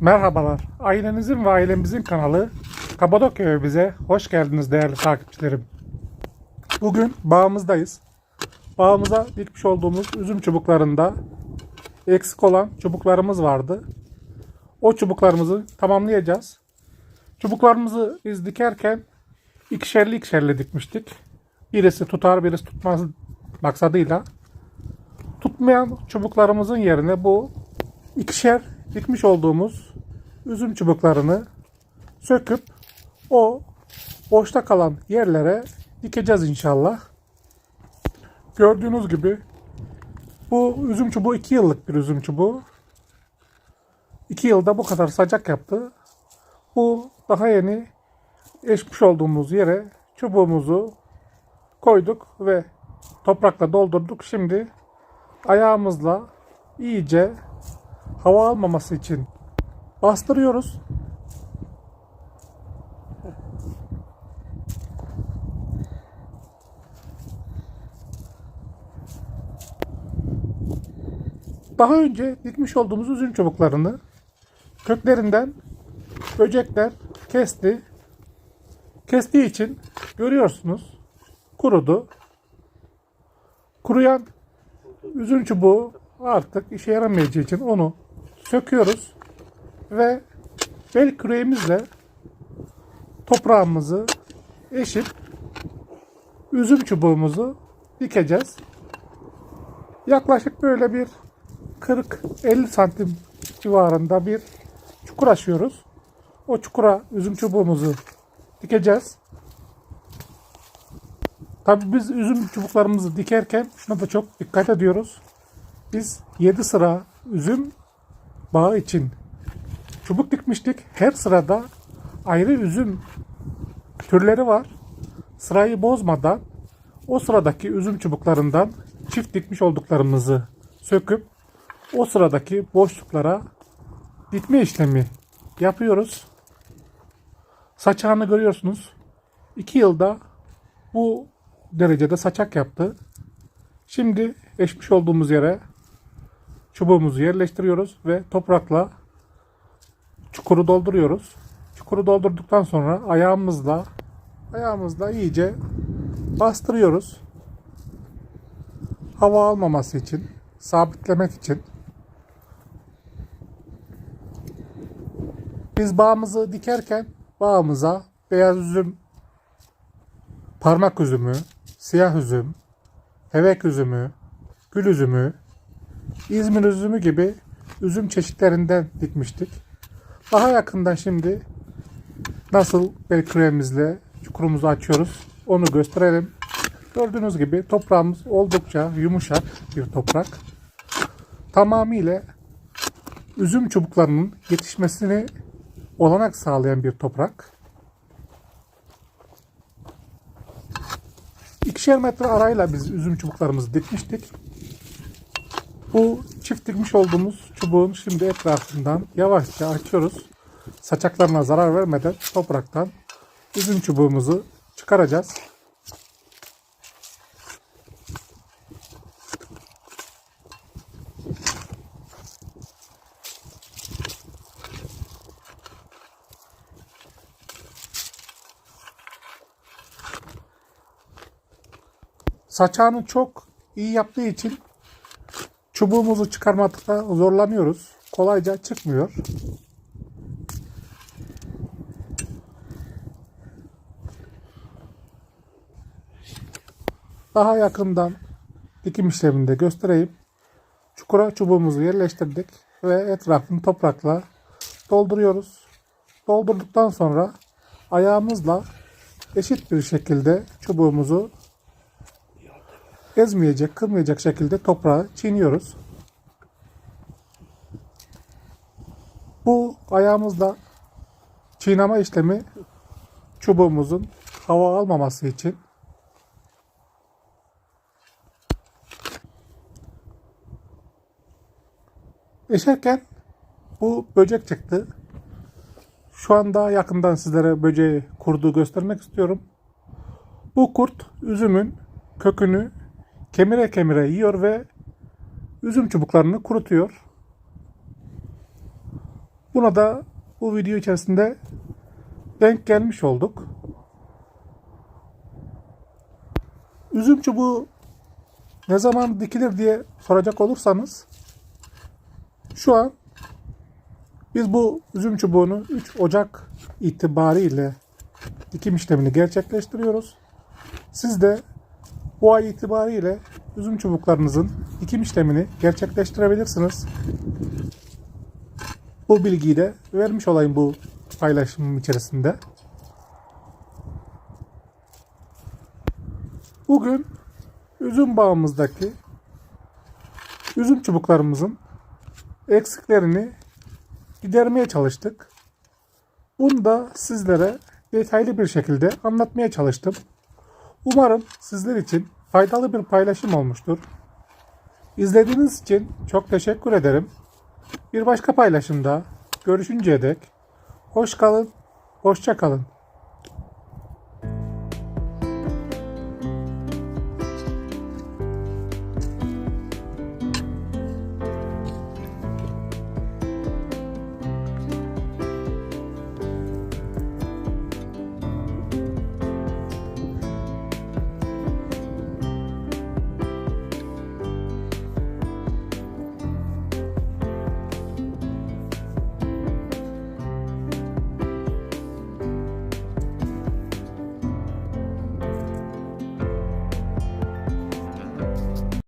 Merhabalar. Ailenizin ve ailemizin kanalı Kapadokya bize hoş geldiniz değerli takipçilerim. Bugün bağımızdayız. Bağımıza dikmiş olduğumuz üzüm çubuklarında eksik olan çubuklarımız vardı. O çubuklarımızı tamamlayacağız. Çubuklarımızı biz dikerken ikişerli ikişerli dikmiştik. Birisi tutar birisi tutmaz maksadıyla. Tutmayan çubuklarımızın yerine bu ikişer dikmiş olduğumuz üzüm çubuklarını söküp o boşta kalan yerlere dikeceğiz inşallah. Gördüğünüz gibi bu üzüm çubuğu 2 yıllık bir üzüm çubuğu. 2 yılda bu kadar sacak yaptı. Bu daha yeni eşmiş olduğumuz yere çubuğumuzu koyduk ve toprakla doldurduk. Şimdi ayağımızla iyice hava almaması için bastırıyoruz. Daha önce dikmiş olduğumuz üzüm çubuklarını köklerinden böcekler kesti. Kestiği için görüyorsunuz kurudu. Kuruyan üzüm çubuğu artık işe yaramayacağı için onu söküyoruz ve bel küreğimizle toprağımızı eşit üzüm çubuğumuzu dikeceğiz. Yaklaşık böyle bir 40-50 santim civarında bir çukur açıyoruz. O çukura üzüm çubuğumuzu dikeceğiz. Tabii biz üzüm çubuklarımızı dikerken şuna da çok dikkat ediyoruz. Biz 7 sıra üzüm bağı için çubuk dikmiştik. Her sırada ayrı üzüm türleri var. Sırayı bozmadan o sıradaki üzüm çubuklarından çift dikmiş olduklarımızı söküp o sıradaki boşluklara dikme işlemi yapıyoruz. Saçağını görüyorsunuz. 2 yılda bu derecede saçak yaptı. Şimdi eşmiş olduğumuz yere çubuğumuzu yerleştiriyoruz ve toprakla çukuru dolduruyoruz. Çukuru doldurduktan sonra ayağımızla ayağımızla iyice bastırıyoruz. Hava almaması için, sabitlemek için. Biz bağımızı dikerken bağımıza beyaz üzüm, parmak üzümü, siyah üzüm, hevek üzümü, gül üzümü, İzmir üzümü gibi üzüm çeşitlerinden dikmiştik. Daha yakından şimdi nasıl bel küremizle çukurumuzu açıyoruz onu gösterelim. Gördüğünüz gibi toprağımız oldukça yumuşak bir toprak. Tamamıyla üzüm çubuklarının yetişmesini olanak sağlayan bir toprak. İkişer metre arayla biz üzüm çubuklarımızı dikmiştik. Bu çift dikmiş olduğumuz çubuğun şimdi etrafından yavaşça açıyoruz. Saçaklarına zarar vermeden topraktan üzüm çubuğumuzu çıkaracağız. Saçağını çok iyi yaptığı için çubuğumuzu çıkarmakta zorlanıyoruz. Kolayca çıkmıyor. Daha yakından dikim işleminde göstereyim. Çukura çubuğumuzu yerleştirdik ve etrafını toprakla dolduruyoruz. Doldurduktan sonra ayağımızla eşit bir şekilde çubuğumuzu ezmeyecek, kırmayacak şekilde toprağı çiğniyoruz. Bu ayağımızla çiğneme işlemi çubuğumuzun hava almaması için Eşerken bu böcek çıktı. Şu anda yakından sizlere böceği kurdu göstermek istiyorum. Bu kurt üzümün kökünü kemire kemire yiyor ve üzüm çubuklarını kurutuyor. Buna da bu video içerisinde denk gelmiş olduk. Üzüm çubuğu ne zaman dikilir diye soracak olursanız şu an biz bu üzüm çubuğunu 3 Ocak itibariyle dikim işlemini gerçekleştiriyoruz. Siz de bu ay itibariyle üzüm çubuklarınızın dikim işlemini gerçekleştirebilirsiniz. Bu bilgiyi de vermiş olayım bu paylaşımım içerisinde. Bugün üzüm bağımızdaki üzüm çubuklarımızın eksiklerini gidermeye çalıştık. Bunu da sizlere detaylı bir şekilde anlatmaya çalıştım. Umarım sizler için faydalı bir paylaşım olmuştur. İzlediğiniz için çok teşekkür ederim. Bir başka paylaşımda görüşünceye dek hoş kalın, hoşça kalın.